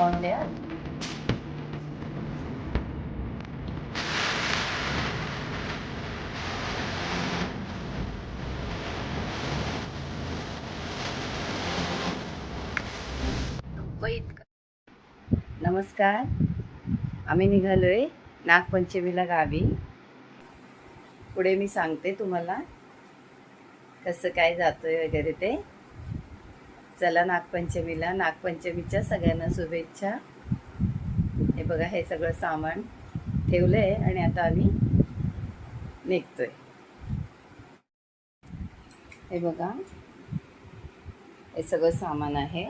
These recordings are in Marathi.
हॉर्न द्या नमस्कार. आम्ही निघालोय नागपंचमीला गावी. पुढे मी सांगते तुम्हाला कसं काय जातोय वगैरे ते. चला नागपंचमीला. नागपंचमीच्या सगळ्यांना शुभेच्छा. हे बघा हे सगळं सामान ठेवलं आहे आणि आता आम्ही निघतोय. हे बघा हे सगळं सामान आहे.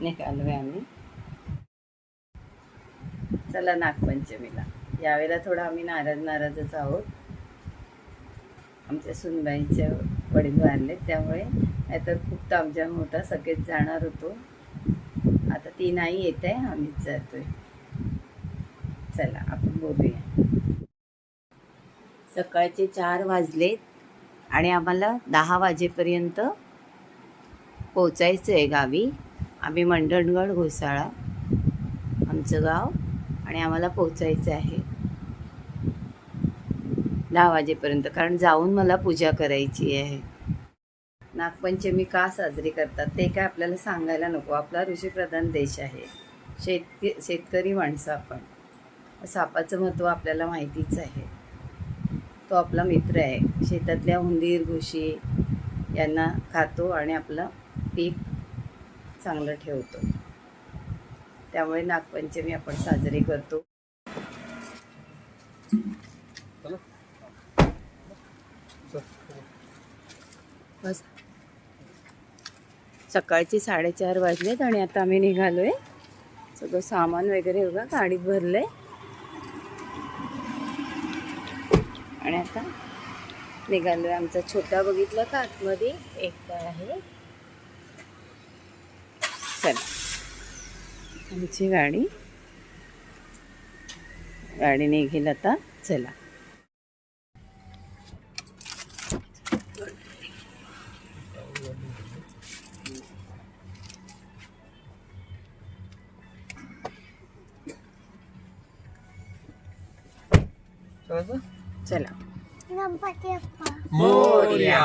निघालोय आम्ही. चला नागपंचमीला. यावेळेला थोडं आम्ही नाराज नाराजच आहोत. आमच्या सुनबाईच्या वडील वारले त्यामुळे नाहीतर खूप तामजाम होता. सगळेच जाणार होतो. आता ती नाही येत. आहे आम्हीच जातोय. चला आपण बोलूया सकाळचे चार वाजलेत आणि आम्हाला दहा वाजेपर्यंत पोचायचं आहे गावी. आम्ही मंडणगड घोसाळा आमचं गाव आणि आम्हाला पोचायचं आहे. दहा वाजेपर्यंत कारण जाऊन मला पूजा करायची आहे. नागपंचमी का साजरी करतात ते काय आपल्याला सांगायला नको. आपला ऋषीप्रधान देश आहे. शेतकी शेतकरी माणसं आपण. सापाचं महत्त्व आपल्याला माहितीच आहे. तो आपला मित्र आहे. शेतातल्या उंदीर घुशी यांना खातो आणि आपलं पीक चांगलं ठेवतो. त्यामुळे नागपंचमी आपण साजरी करतो. बस. सकाळचे साडेचार वाजलेत आणि आता आम्ही निघालो आहे सगळं सामान वगैरे बघा गाडीत भरलं आहे आणि आता निघालो आहे आमचा छोटा बघितला का आतमध्ये? एक आहे. चला. आमची गाडी. गाडी निघेल आता. चला. चला. गणपती बाप्पा मोर्या.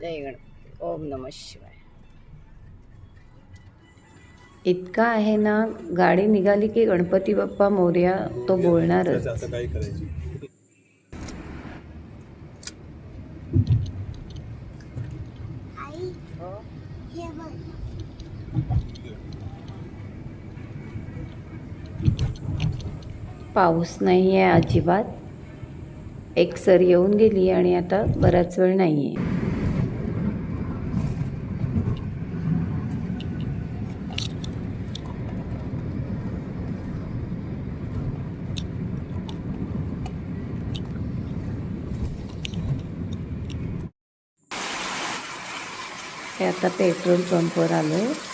जय गणपती ओम नम शिवाय. इतका आहे ना गाडी निघाली की गणपती बाप्पा मोर्या तो बोलणारच आता काय करायची आई हे बघ पाऊस नाही आहे अजिबात. एक सर येऊन गेली आणि आता बराच वेळ नाही आहे आता पेट्रोल पंपवर आलो आहे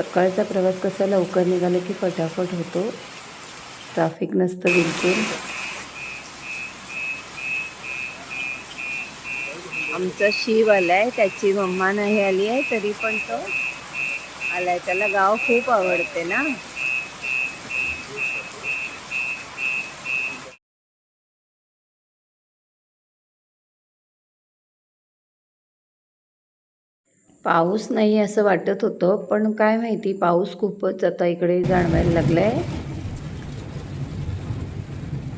सकाळचा प्रवास कसा लवकर निघाला की फटाफट होतो? ट्रॅफिक नसतं बिलकुल. आमचा शिव आलाय त्याची मम्मा नाही आली आहे तरी पण तो आलाय. त्याला गाव खूप आवडते ना. पाऊस नाही असं वाटत होतं पण काय माहिती पाऊस खूपच आता इकडे जाणवायला लागलाय.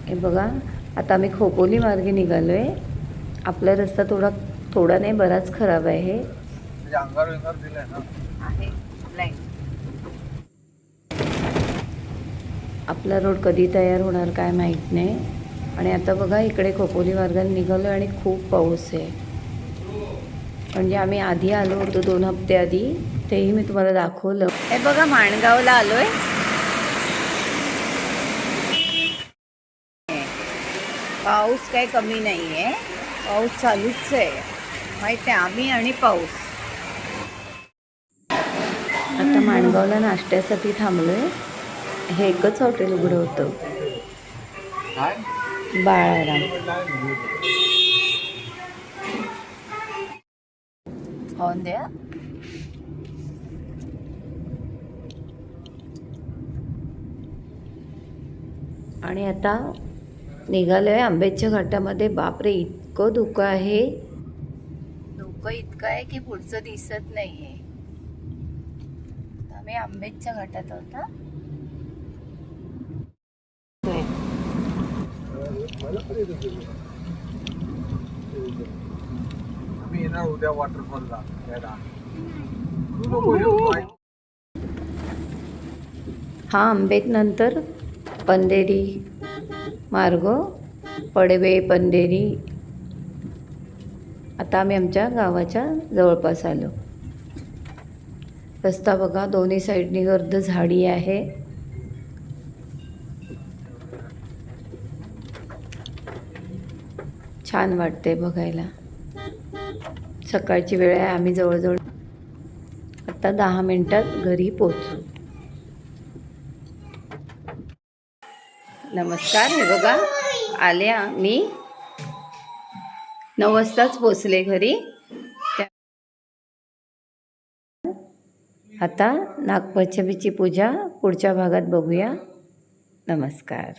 हे बघा आता आम्ही खोपोली मार्गे निघालोय. आपला रस्ता थोडा थोडा नाही बराच खराब आहे. म्हणजे आहे आपला रोड कधी तयार होणार काय माहीत नाही. आणि आता बघा इकडे खोपोली मार्गाने निघालो आणि खूप पाऊस आहे. म्हणजे आम्ही आधी आलो होतो दोन हप्ते आधी तेही मी तुम्हाला दाखवलं. हे बघा माणगावला आलोय. पाऊस काय कमी नाही आहे पाऊस चालूच आहे. माहिती आहे आम्ही आणि पाऊस. आता माणगावला नाश्त्यासाठी थांबलोय. हे एकच हॉटेल उघडं होतं. बाळाराम. हो द्या आणि आता निघालोय आंब्याच्या घाटामध्ये. बापरे इतकं धुकं आहे. धुकं इतकं आहे की पुढचं दिसत नाहीये. आम्ही आंबेच्या घाटात आहोत हा. होय. आम्ही येणार उद्या वॉटरफॉलला यायला. हा आंबेत नंतर पंदेरी मार्ग पडवे पंधेरी. आता आम्ही आमच्या गावाच्या जवळपास आलो. रस्ता बघा दोन्ही साईडनी गर्द झाडी आहे. छान वाटते बघायला. सकाळची वेळ आहे आम्ही जवळजवळ आता दहा मिनटात घरी पोचू नमस्कार हे बघा आल्या मी नऊ वाजताच पोचले घरी. आता नागपंचमीची पूजा पुढच्या भागात बघूया. नमस्कार.